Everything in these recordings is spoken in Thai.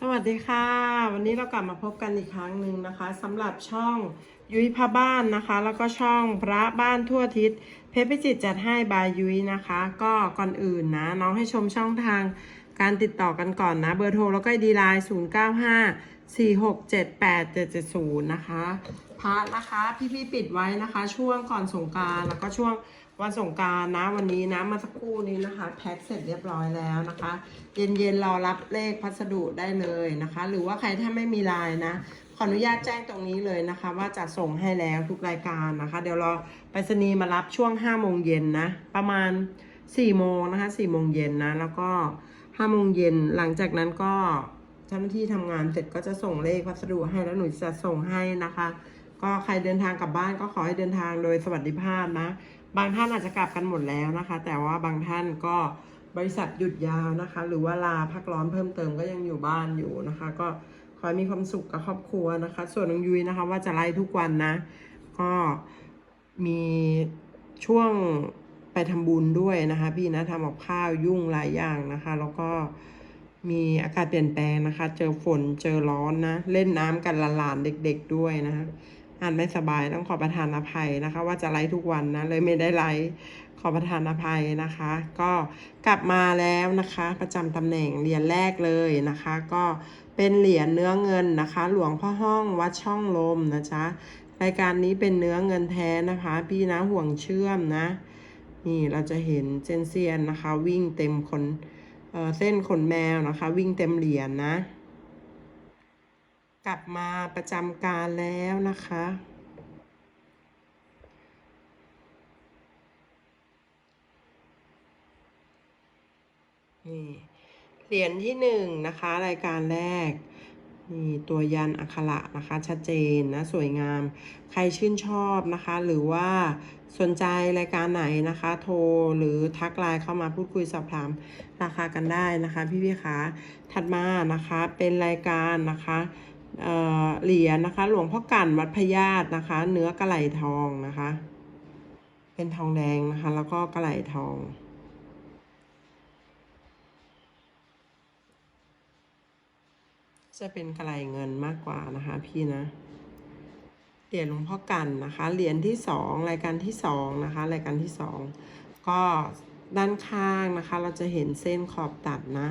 สวัสดีค่ะ วันนี้เรากลับมาพบกันอีกครั้งหนึ่งนะคะสำหรับช่องยุ้ยพระบ้านนะคะ แล้วก็ช่องพระบ้านทั่วทิศเพชรพิจิตรจัดให้บายยุ้ยนะคะ ก็ก่อนอื่นนะน้องให้ชมช่องทางการติดต่อกันก่อนนะ เบอร์โทรแล้วก็ดีไลน์0 9 5 4 6 7 8 7 7 0นะคะพระนะคะพี่ๆปิดไว้นะคะ ช่วงก่อนสงการแล้วก็ช่วง วันสงการนะวันนี้นะมาสักครู่นี้นะคะ แพ็คเสร็จเรียบร้อยแล้วนะคะ เย็นๆรอรับเลขพัสดุได้เลยนะคะ หรือว่าใครถ้าไม่มีไลน์นะ ขออนุญาตแจ้งตรงนี้เลยนะคะ ว่าจะส่งให้แล้วทุกรายการนะคะ เดี๋ยวรอไปรษณีย์มารับช่วง5โมงเย็นนะประมาณ4โมงนะคะ4โมงเย็นนะแล้วก็5โมงเย็นหลังจากนั้นก็เจ้าหน้าที่ทำงานเสร็จก็จะส่งเลขพัสดุให้แล้วหนูจะส่งให้นะคะ ก็ใครเดินทางกลับบ้านก็ขอให้เดินทางโดยสวัสดิภาพนะ บางท่านอาจจะกลับกันหมดแล้วนะคะ แต่ว่าบางท่านก็บริษัทหยุดยาวนะคะ หรือว่าลาพักร้อนเพิ่มเติมก็ยังอยู่บ้านอยู่นะคะ ก็ขอให้มีความสุขกับครอบครัวนะคะ ส่วนน้องยุ้ยนะคะ ว่าจะไล่ทุกวันนะ ก็มีช่วงไปทำบุญด้วยนะคะ พี่นะทำกับข้าวยุ่งหลายอย่างนะคะ แล้วก็มีอากาศเปลี่ยนแปลงนะคะ เจอฝนเจอร้อนนะ เล่นน้ำกันหลานๆเด็ก ๆด้วยนะคะ อ่านไม่สบายต้องขอประทานอภัยนะคะ ว่าจะไลฟ์ทุกวันนะเลยไม่ได้ไลฟ์ขอประทานอภัยนะคะ ก็กลับมาแล้วนะคะ ประจำตำแหน่งเหรียญแรกเลยนะคะ ก็เป็นเหรียญเนื้อเงินนะคะ หลวงพ่อห้องวัดช่องลมนะจ๊ะรายการนี้เป็นเนื้อเงินแท้นะคะ พี่นะห่วงเชื่อมนะ นี่เราจะเห็นเซนเซียนนะคะ วิ่งเต็มขนเออเส้นขนแมวนะคะ วิ่งเต็มเหรียญนะ กลับมาประจำการแล้วนะคะ นี่เหรียญที่หนึ่งนะคะ รายการแรกนี่ตัวยันอักขระนะคะ ชัดเจนนะ สวยงาม ใครชื่นชอบนะคะ หรือว่าสนใจรายการไหนนะคะ โทรหรือทักไลน์เข้ามาพูดคุยสอบถามราคากันได้นะคะ พี่พี่คะถัดมานะคะเป็นรายการนะคะ เหรียญนะคะ หลวงพ่อกันวัดพญาตนะคะ เนื้อกระไหลทองนะคะ เป็นทองแดงนะคะ แล้วก็กระไหลทอง จะเป็นกระไหลเงินมากกว่านะคะพี่นะเหรียญหลวงพ่อกันนะคะเหรียญที่สองรายการที่สองนะคะ รายการที่สองก็ด้านข้างนะคะ เราจะเห็นเส้นขอบตัดนะ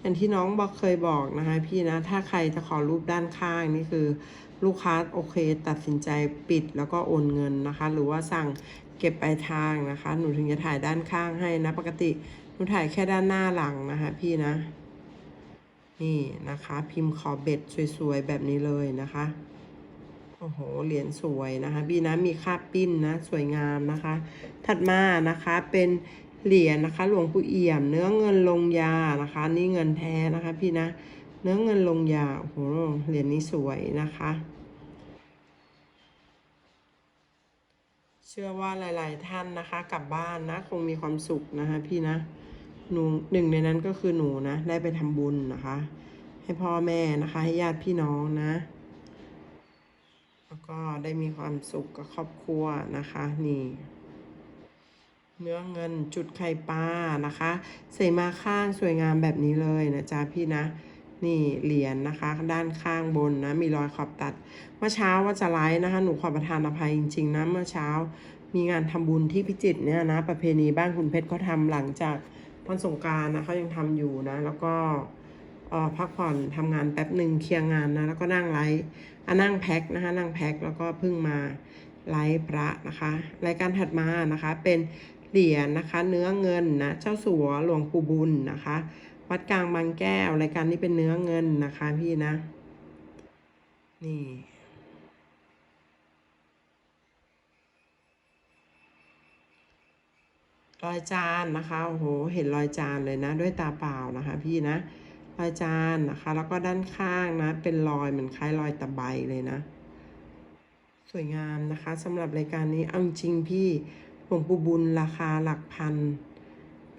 อย่างที่น้องบอกเคยบอกนะคะพี่นะ ถ้าใครจะขอรูปด้านข้างนี่คือ ลูกค้าโอเค ตัดสินใจปิดแล้วก็โอนเงินนะคะ หรือว่าสั่งเก็บปลายทางนะคะ หนูถึงจะถ่ายด้านข้างให้นะ ปกติหนูถ่ายแค่ด้านหน้าหลังนะคะพี่นะ นี่นะคะ พิมพ์ขอบเบ็ดสวยๆ แบบนี้เลยนะคะ โอ้โห เหรียญสวยนะคะ พี่นะ มีคาบปิ้นนะ สวยงามนะคะ ถัดมานะคะเป็น เหรียญนะคะ หลวงปู่เอี่ยม เนื้อเงินลงยานะคะ นี่เงินแท้นะคะพี่นะ เนื้อเงินลงยาโอ้โหเหรียญนี้สวยนะคะ เชื่อว่าหลาย ๆ ท่านนะคะ กลับบ้านนะ คงมีความสุขนะคะพี่นะหนูหนึ่งในนั้นก็คือหนูนะ ได้ไปทำบุญนะคะ ให้พ่อแม่นะคะ ให้ญาติพี่น้องนะ แล้วก็ได้มีความสุขกับครอบครัวนะคะ นี่ เนื้อเงินจุดไข่ปลานะคะ ใส่มาข้างสวยงามแบบนี้เลยนะจ๊ะพี่นะ นี่เหรียญนะคะ ด้านข้างบนนะ มีรอยขอบตัด เมื่อเช้าว่าจะไลฟ์นะคะ หนูขอประทานอภัยจริงๆนะ เมื่อเช้ามีงานทำบุญที่พิจิตรเนี่ยนะ ประเพณีบ้านคุณเพชรเขาทำหลังจากวันสงการนะเขายังทำอยู่นะ แล้วก็พักผ่อนทำงานแป๊บหนึ่งเคลียร์งานนะ แล้วก็นั่งไลฟ์อะนั่งแพ็คนะคะ นั่งแพ็คแล้วก็เพิ่งมาไลฟ์พระนะคะ รายการถัดมานะคะเป็น เหรียญนะคะ เนื้อเงินนะเจ้าสัวหลวงปู่บุญนะคะ วัดกลางบางแก้วรายการนี้เป็นเนื้อเงินนะคะพี่นะ นี่รอยจานนะคะโอ้โหเห็นรอยจานเลยนะ ด้วยตาเปล่านะคะพี่นะรอยจานนะคะ แล้วก็ด้านข้างนะ เป็นรอยเหมือนคล้ายรอยตะไบเลยนะ สวยงามนะคะสำหรับรายการนี้เอาจริงพี่ ลวงปู่บุญราคาหลักพัน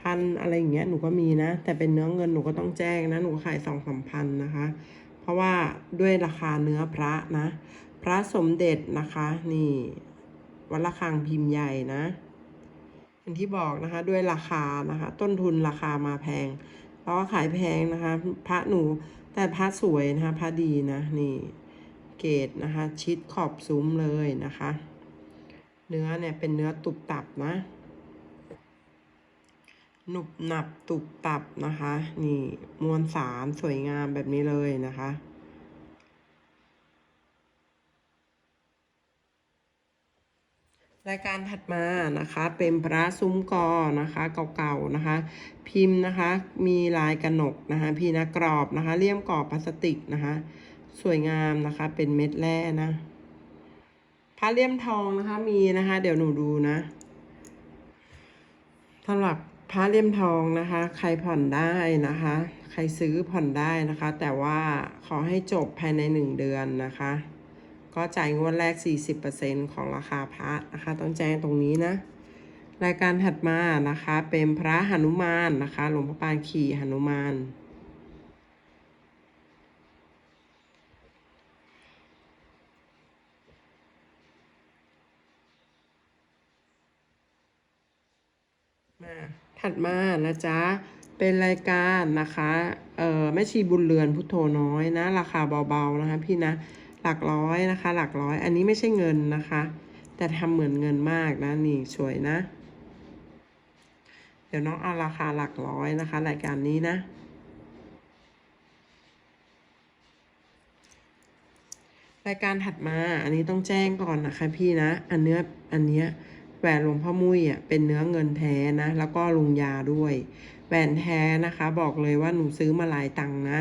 พันอะไรอย่างเงี้ยหนูก็มีนะ แต่เป็นเนื้อเงินหนูก็ต้องแจ้งนะ หนูขายสองสามพันนะคะ เพราะว่าด้วยราคาเนื้อพระนะ พระสมเด็จนะคะ นี่วัดระฆังพิมพ์ใหญ่นะอย่างที่บอกนะคะ ด้วยราคานะคะ ต้นทุนราคามาแพงแล้วก็ขายแพงนะคะ พระหนูแต่พระสวยนะคะ พระดีนะ นี่ เกรดนะคะ ชิดขอบซุ้มเลยนะคะ เนื้อเนี่ยเป็นเนื้อตุบตับนะ หนุบหนับตุบตับนะคะ นี่มวลสารสวยงามแบบนี้เลยนะคะรายการถัดมานะคะ เป็นพระซุ้มกอนะคะเก่าๆนะคะ พิมพ์นะคะมีลายกระหนกนะคะ พี่นะกรอบนะคะเลี่ยมกรอบพลาสติกนะคะ สวยงามนะคะ เป็นเม็ดแร่นะ ระเลี่ยมทองนะคะมีนะคะ เดี๋ยวหนูดูนะสำหรับพระเลี่ยมทองนะคะ ใครผ่อนได้นะคะ ใครซื้อผ่อนได้นะคะ แต่ว่าขอให้จบภายในหนึ่งเดือนนะคะ ก็จ่ายงวดแรก 40%ของราคาพระนะคะ ต้องแจ้งตรงนี้นะรายการถัดมานะคะ เป็นพระหนุมานนะคะ หลวงพ่อปานขี่หนุมาน มาถัดมานะจ๊ะ เป็นรายการนะคะเอ่อแม่ชีบุญเรือนพุทโธน้อยนะ ราคาเบาๆนะคะพี่นะหลักร้อยนะคะ หลักร้อย อันนี้ไม่ใช่เงินนะคะ แต่ทำเหมือนเงินมากนะนี่สวยนะ เดี๋ยวน้องเอาราคาหลักร้อยนะคะ รายการนี้นะรายการถัดมา อันนี้ต้องแจ้งก่อนนะคะพี่นะ อันเนื้ออันเนี้ย แหวนหลวงพ่อมุ้ยอะเป็นเนื้อเงินแท้นะ แล้วก็ลุงยาด้วย แหวนแท้นะคะ บอกเลยว่าหนูซื้อมาหลายตังค์นะ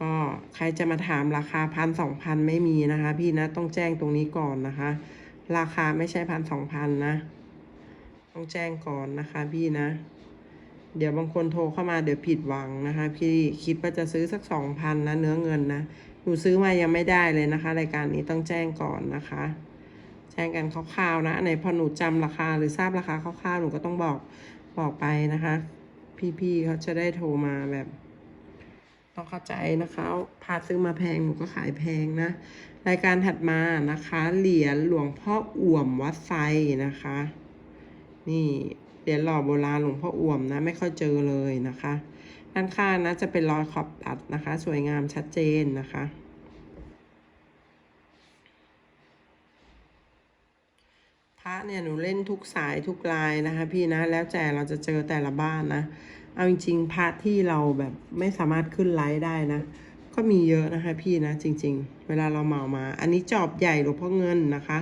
ก็ใครจะมาถามราคาพันสองพันไม่มีนะคะ พี่นะต้องแจ้งตรงนี้ก่อนนะคะ ราคาไม่ใช่พันสองพันนะ ต้องแจ้งก่อนนะคะ พี่นะ เดี๋ยวบางคนโทรเข้ามาเดี๋ยวผิดหวังนะคะ พี่คิดว่าจะซื้อสักสองพันนะเนื้อเงินนะหนูซื้อมายังไม่ได้เลยนะคะ รายการนี้ต้องแจ้งก่อนนะคะ แจ้งกันคร่าวๆนะอันไหนพอหนูจำราคาหรือทราบราคาคร่าวๆหนูก็ต้องบอกบอกไปนะคะ พี่ๆเขาจะได้โทรมาแบบ ต้องเข้าใจนะคะพาซื้อมาแพงหนูก็ขายแพงนะ รายการถัดมานะคะ เหรียญหลวงพ่ออ่วมวัดไซนะคะ นี่เหรียญหล่อโบราณหลวงพ่ออ่วมนะ ไม่ค่อยเจอเลยนะคะด้านข้างนะจะเป็นรอยขอบตัดนะคะ สวยงามชัดเจนนะคะ พระเนี่ยหนูเล่นทุกสายทุกลายนะคะ พี่นะแล้วแต่เราจะเจอแต่ละบ้านนะ เอาจริงๆพระที่เราแบบไม่สามารถขึ้นไลฟ์ได้นะ ก็มีเยอะนะคะพี่นะจริง ๆ เวลาเราเหมามา อันนี้จอบใหญ่หลวงพ่อเงินนะคะ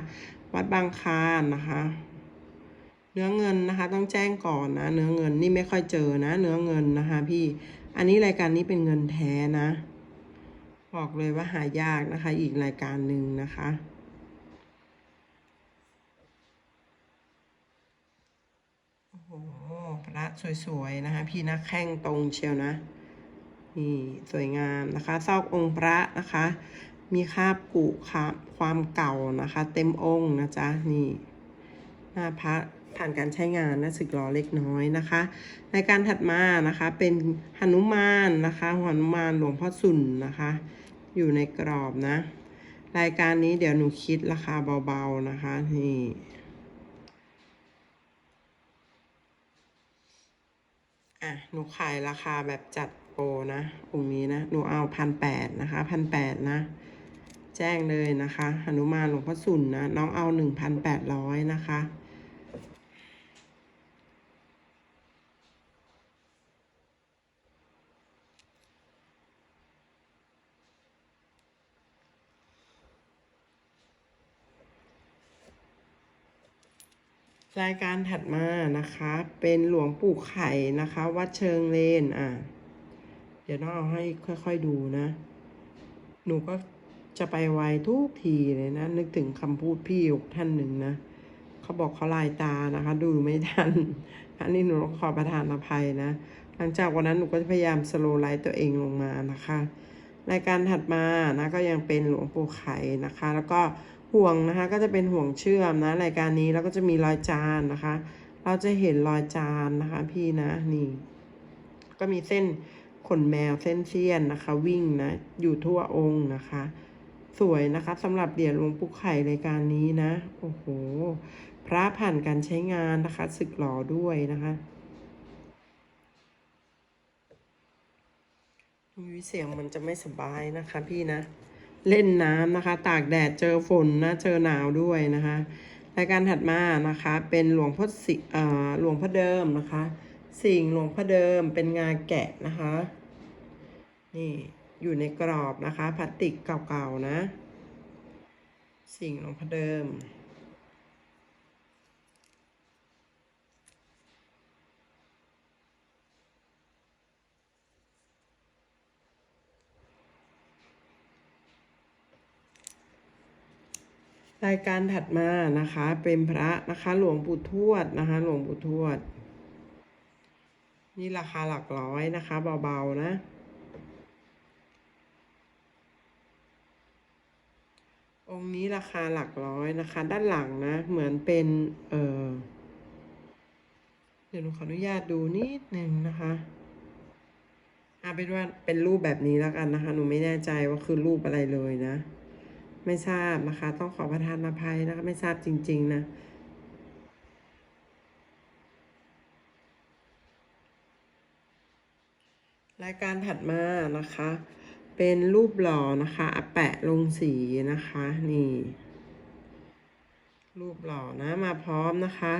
วัดบางคานนะคะ เนื้อเงินนะคะ ต้องแจ้งก่อนนะ เนื้อเงินนี่ไม่ค่อยเจอนะ เนื้อเงินนะคะ พี่อันนี้รายการนี้เป็นเงินแท้นะ บอกเลยว่าหายากนะคะ อีกรายการหนึ่งนะคะ โอ้โหพ ระสวยๆนะคะพี่นะแข้งตรงเชียวนะนี่สวยงามนะคะซอกองค์พระนะคะ มีคาบกุค่ะความเก่านะคะ เต็มองค์นะจ๊ะนี่หน้าพระผ่านการใช้งานนะสึกหล่อเล็กน้อยนะคะรายการถัดมานะคะเป็นหนุมานนะคะหนุมานหลวงพ่อสุนนะคะ อยู่ในกรอบนะ รายการนี้เดี๋ยวหนูคิดราคาเบาๆนะคะนี่ อะหนูขายราคาแบบจัดโปรนะองค์นี้นะหนูเอาพันแปดนะคะพันแปดนะ แจ้งเลยนะคะหนุมานหลวงพ่อสุนนะน้องเอาหนึ่งพันแปดร้อยนะคะ รายการถัดมานะคะ เป็นหลวงปู่ไข่นะคะ วัดเชิงเลนอะ เดี๋ยวน้องเอาให้ค่อยๆดูนะ หนูก็จะไปไวทุกทีเลยนะ นึกถึงคำพูดพี่ยกท่านหนึ่งนะเขาบอกเขาลายตานะคะ ดูไม่ทัน อันนี้หนูต้องขอประทานอภัยนะ หลังจากวันนั้นหนูก็จะพยายามสโลไลท์ตัวเองลงมานะคะ รายการถัดมานะก็ยังเป็นหลวงปู่ไข่นะคะ แล้วก็ ห่วงนะคะก็จะเป็นห่วงเชื่อมนะรายการนี้แล้วก็จะมีรอยจานนะคะ เราจะเห็นรอยจานนะคะพี่นะนี่ ก็มีเส้นขนแมวเส้นเสี้ยนนะคะ วิ่งนะอยู่ทั่วองค์นะคะ สวยนะคะสำหรับเหรียญหลวงปู่ไข่รายการนี้นะ โอ้โห พระผ่านการใช้งานนะคะสึกหล่อด้วยนะคะหนูยุ้ยเสียงมันจะไม่สบายนะคะพี่นะ เล่นน้ำนะคะ ตากแดดเจอฝนนะเจอหนาวด้วยนะคะรายการถัดมานะคะ เป็นหลวงพ่อสิเอ่อหลวงพ่อเดิมนะคะ สิ่งหลวงพ่อเดิมเป็นงาแกะนะคะ นี่อยู่ในกรอบนะคะพลาสติกเก่าๆนะ สิ่งหลวงพ่อเดิม รายการถัดมานะคะ เป็นพระนะคะหลวงปู่ทวดนะคะ หลวงปู่ทวด นี่ราคาหลักร้อยนะคะ เบาๆนะองค์นี้ราคาหลักร้อยนะคะ ด้านหลังนะ เหมือนเป็น เออเดี๋ยวหนูขออนุญาตดูนิดหนึ่งนะคะเอาเป็นว่าเป็นรูปแบบนี้แล้วกันนะคะ หนูไม่แน่ใจว่าคือรูปอะไรเลยนะ ไม่ทราบนะคะ ต้องขอประทานอภัยนะคะ ไม่ทราบจริง ๆ นะรายการถัดมานะคะ เป็นรูปหล่อนะคะแปะลงสีนะคะ นี่ รูปหล่อนะมาพร้อมนะคะ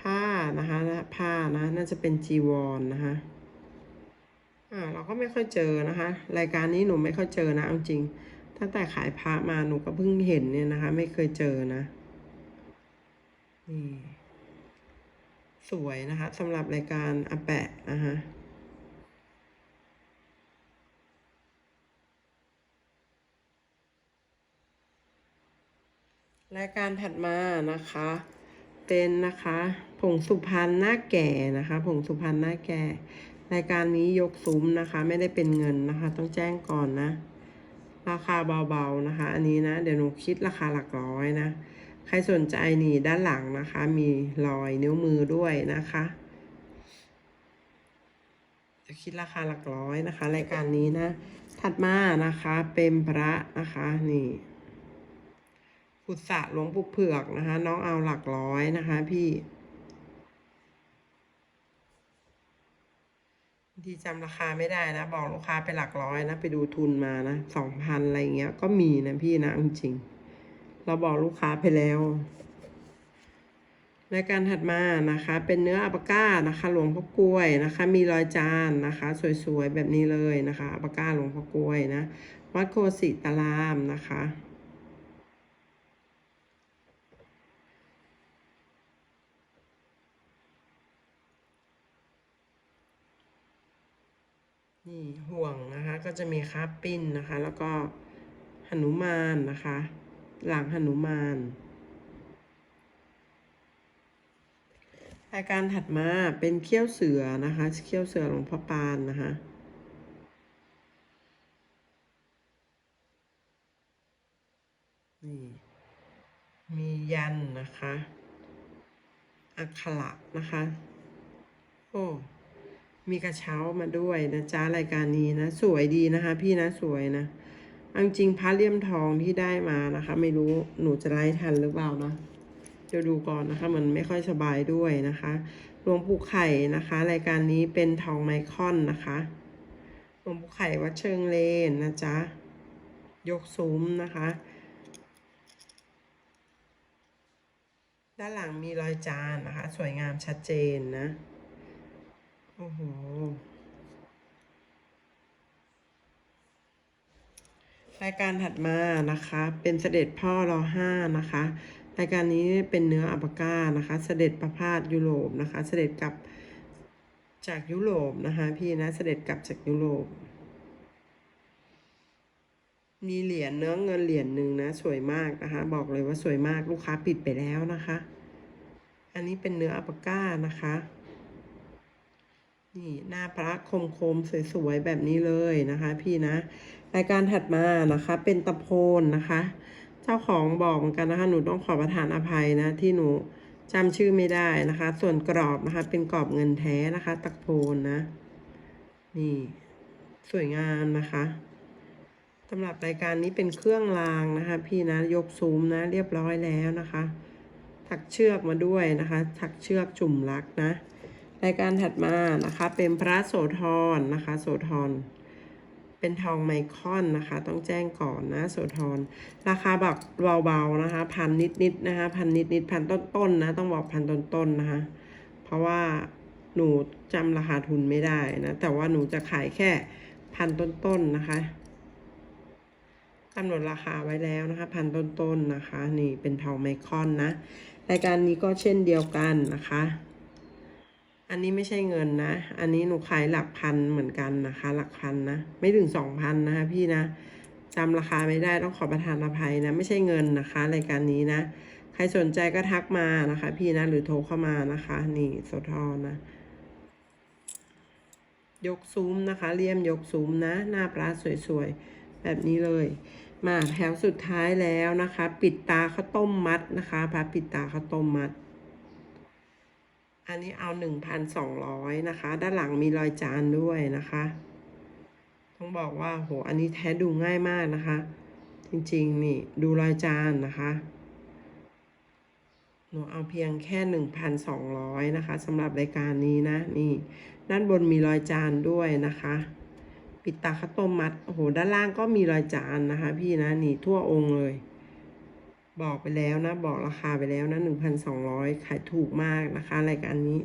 ผ้านะคะและผ้านะน่าจะเป็นจีวรนนะคะอ่าเราก็ไม่ค่อยเจอนะคะ รายการนี้หนูไม่ค่อยเจอนะเอาจริง ตั้งแต่ขายพระมาหนูก็เพิ่งเห็นเนี่ยนะคะ ไม่เคยเจอนะ นี่สวยนะคะสำหรับรายการอาแปะนะคะรายการถัดมานะคะ เป็นนะคะผงสุพรรณหน้าแก่นะคะผงสุพรรณหน้าแก่ รายการนี้ยกซุ้มนะคะ ไม่ได้เป็นเงินนะคะ ต้องแจ้งก่อนนะ ราคาเบาๆนะคะ อันนี้นะ เดี๋ยวหนูคิดราคาหลักร้อยนะ ใครสนใจนี่ด้านหลังนะคะ มีรอยนิ้วมือด้วยนะคะจะคิดราคาหลักร้อยนะคะ รายการนี้นะ ถัดมานะคะเป็นพระนะคะนี่พุทธะหลวงปู่เผือกนะคะ น้องเอาหลักร้อยนะคะ พี่บาง ทีจำราคาไม่ได้นะ บอกลูกค้าไปหลักร้อยนะ ไปดูทุนมานะสองพันอะไรเงี้ย ก็มีนะพี่นะจริง เราบอกลูกค้าไปแล้วรายการถัดมานะคะ เป็นเนื้ออัปาก้านะคะ หลวงพ่อกล้วยนะคะ มีรอยจานนะคะ สวยๆแบบนี้เลยนะคะอัปาก้าหลวงพ่อกล้วยนะ วัดโคสิตารามนะคะ นี่ห่วงนะคะ ก็จะมีคาปิ้นนะคะ แล้วก็หนุมานนะคะ หลังหนุมานรายการถัดมาเป็นเขี้ยวเสือนะคะเขี้ยวเสือหลวงพ่อปานนะคะนี่มียันนะคะ อักขระนะคะ โอ้ มีกระเช้ามาด้วยนะจ๊ะรายการนี้นะ สวยดีนะคะ พี่นะสวยนะเอาจริงพระเลี่ยมทองที่ได้มานะคะ ไม่รู้หนูจะไล่ทันหรือเปล่านะเดี๋ยวดูก่อนนะคะมันไม่ค่อยสบายด้วยนะคะหลวงปู่ไข่นะคะ รายการนี้เป็นทองไมคอนนะคะหลวงปู่ไข่วัดเชิงเลนนะจ๊ะยกซุ้มนะคะ ด้านหลังมีรอยจานนะคะ สวยงามชัดเจนนะ โอ้โหรายการถัดมานะคะ เป็นเสด็จพ่อรอห้านะคะ รายการนี้เป็นเนื้ออัปก้านะคะ เสด็จประพาสยุโรปนะคะ เสด็จกลับจากยุโรปนะคะพี่นะเสด็จกลับจากยุโรป มีเหรียญเนื้อเงินเหรียญหนึ่งนะ สวยมากนะคะ บอกเลยว่าสวยมากลูกค้าปิดไปแล้วนะคะ อันนี้เป็นเนื้ออัปก้านะคะ นี่หน้าพระคมคมๆสวยๆแบบนี้เลยนะคะ พี่นะรายการถัดมานะคะ เป็นตะโพนนะคะ เจ้าของบอกเหมือนกันนะคะ หนูต้องขอประทานอภัยนะที่หนูจำชื่อไม่ได้นะคะ ส่วนกรอบนะคะ เป็นกรอบเงินแท้นะคะ ตะโพนนะ นี่สวยงามนะคะสำหรับรายการนี้เป็นเครื่องรางนะคะ พี่นะยกซูมนะ เรียบร้อยแล้วนะคะถักเชือกมาด้วยนะคะถักเชือกจุ่มรักนะ รายการถัดมานะคะเป็นพระโสธรนะคะโสธรเป็นทองไมคอนนะคะ ต้องแจ้งก่อนนะโสธรราคาแบบเบาๆนะคะพันนิดๆนะคะพันนิดๆพันต้นๆนะต้องบอกพันต้นๆนะคะเพราะว่าหนูจำราคาทุนไม่ได้นะ แต่ว่าหนูจะขายแค่พันต้นๆนะคะกำหนดราคาไว้แล้วนะคะพันต้นๆนะคะ นี่เป็นทองไมคอนนะ รายการนี้ก็เช่นเดียวกันนะคะ อันนี้ไม่ใช่เงินนะ อันนี้หนูขายหลักพันเหมือนกันนะคะ หลักพันนะ ไม่ถึงสองพันนะคะพี่นะจำราคาไม่ได้ต้องขอประทานอภัยนะ ไม่ใช่เงินนะคะรายการนี้นะ ใครสนใจก็ทักมานะคะ พี่นะหรือโทรเข้ามานะคะ นี่โซทอนะ ยกซุ้มนะคะเลี่ยมยกซุ้มนะ หน้าปลาสวยๆ แบบนี้เลย มาแถวสุดท้ายแล้วนะคะ ปิดตาข้าวต้มมัดนะคะพระปิดตาข้าวต้มมัด อันนี้เอาหนึ่งพันสองร้อยนะคะ ด้านหลังมีรอยจานด้วยนะคะ ต้องบอกว่าโหอันนี้แท้ดูง่ายมากนะคะ จริงๆนี่ดูรอยจานนะคะหนูเอาเพียงแค่หนึ่งพันสองร้อยนะคะสำหรับรายการนี้นะนี่ ด้านบนมีรอยจานด้วยนะคะ ปิดตาข้าวต้มมัดโอ้โหด้านล่างก็มีรอยจานนะคะ พี่นะนี่ทั่วองค์เลย บอกไปแล้วนะ บอกราคาไปแล้วนะหนึ่งพันสองร้อยขายถูกมากนะคะ รายการนี้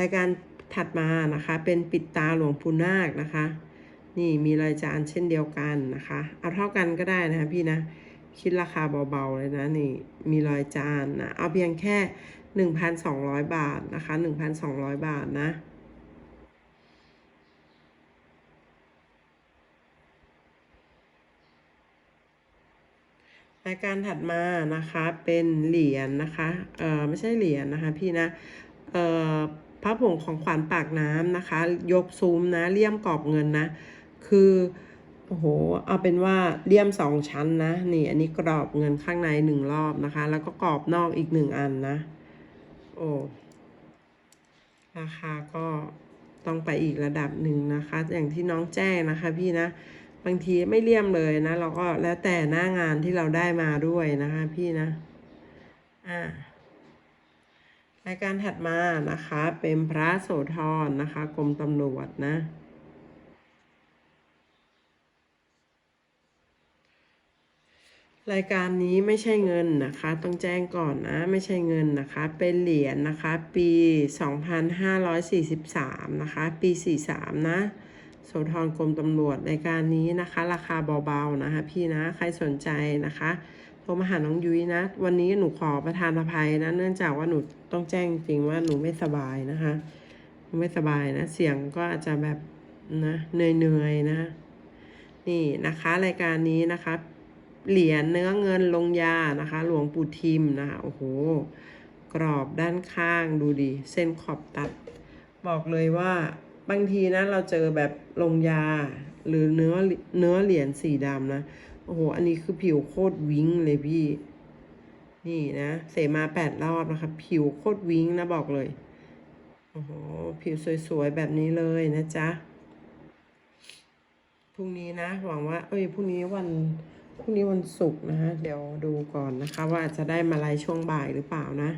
รายการถัดมานะคะ เป็นปิดตาหลวงปู่นาคนะคะ นี่มีรายจานเช่นเดียวกันนะคะ เอาเท่ากันก็ได้นะคะพี่นะ คิดราคาเบาๆเลยนะนี่ มีรอยจานนะ เอาเพียงแค่หนึ่งพันสองร้อยบาทนะคะหนึ่งพันสองร้อยบาทนะ รายการถัดมานะคะเป็นเหรียญนะคะเออไม่ใช่เหรียญนะคะพี่นะเออพระผงของขวัญปากน้ำนะคะ ยกซุ้มนะเลี่ยมกรอบเงินนะ คือโอ้โหเอาเป็นว่าเลี่ยมสองชั้นนะนี่อันนี้กรอบเงินข้างในหนึ่งรอบนะคะ แล้วก็กรอบนอกอีกหนึ่งอันนะ โอ้ราคาก็ต้องไปอีกระดับหนึ่งนะคะ อย่างที่น้องแจ้งนะคะพี่นะ บางทีไม่เลี่ยมเลยนะ เราก็แล้วแต่หน้างานที่เราได้มาด้วยนะคะพี่นะ อ่ารายการถัดมานะคะ เป็นพระโสธรนะคะกรมตำรวจนะรายการนี้ไม่ใช่เงินนะคะ ต้องแจ้งก่อนนะ ไม่ใช่เงินนะคะ เป็นเหรียญนะคะ ปี 2543 นะคะ ปี 43 นะ โสธรกรมตำรวจรายการนี้นะคะ ราคาเบาๆนะคะพี่นะใครสนใจนะคะโทรมาหาน้องยุ้ยนะ วันนี้หนูขอประทานอภัยนะ เนื่องจากว่าหนูต้องแจ้งจริงว่าหนูไม่สบายนะคะหนูไม่สบายนะ เสียงก็อาจจะแบบนะเหนื่อยๆนะ นี่นะคะรายการนี้นะคะเหรียญเนื้อเงินลงยานะคะ หลวงปู่ทิมนะคะโอ้โห กรอบด้านข้างดูดิเส้นขอบตัด บอกเลยว่า บางทีนะเราเจอแบบลงยา หรือเนื้อเนื้อเหรียญสีดำนะ โอ้โห อันนี้คือผิวโคตรวิ้งเลยพี่ นี่นะ เสมาแปดรอบนะคะ ผิวโคตรวิ้งนะบอกเลย โอ้โห ผิวสวยๆ แบบนี้เลยนะจ๊ะ พรุ่งนี้นะ หวังว่า เอ้ย พรุ่งนี้วัน พรุ่งนี้วันศุกร์นะฮะ เดี๋ยวดูก่อนนะคะ ว่าจะได้มาไลฟ์ช่วงบ่ายหรือเปล่านะ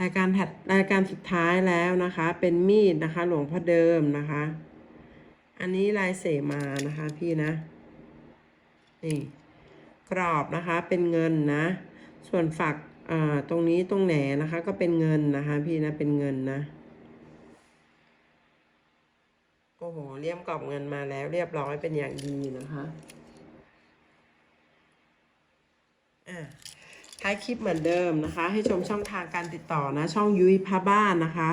รายการถัดรายการสุดท้ายแล้วนะคะ เป็นมีดนะคะ หลวงพ่อเดิมนะคะ อันนี้ลายเสมานะคะ พี่นะนี่กรอบนะคะเป็นเงินนะ ส่วนฝักอ่าตรงนี้ตรงแหนนะคะ ก็เป็นเงินนะคะ พี่นะเป็นเงินนะโอ้โหเลี่ยมกรอบเงินมาแล้วเรียบร้อยเป็นอย่างดีนะคะอ่า ท้ายคลิปเหมือนเดิมนะคะ ให้ชมช่องทางการติดต่อนะ ช่องยุ้ยพระบ้านนะคะ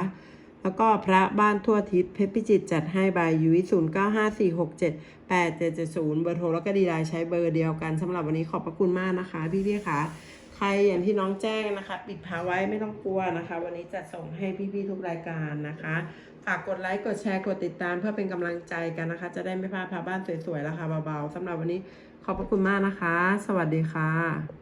แล้วก็พระบ้านทั่วทิศเพชรพิจิตรจัดให้บายยุ้ย0 9 5 4 6 7 8 7 7 0 เบอร์โทรแล้วก็ดีไลน์ใช้เบอร์เดียวกันสำหรับวันนี้ขอบพระคุณมากนะคะ พี่ๆค่ะใครอย่างที่น้องแจ้งนะคะ ปิดพาไว้ไม่ต้องกลัวนะคะ วันนี้จะส่งให้พี่ๆทุกรายการนะคะฝากกดไลค์กดแชร์กดติดตามเพื่อเป็นกำลังใจกันนะคะ จะได้ไม่พลาดพาบ้านสวยๆราคาเบาๆสำหรับวันนี้ขอบพระคุณมากนะคะ สวัสดีค่ะ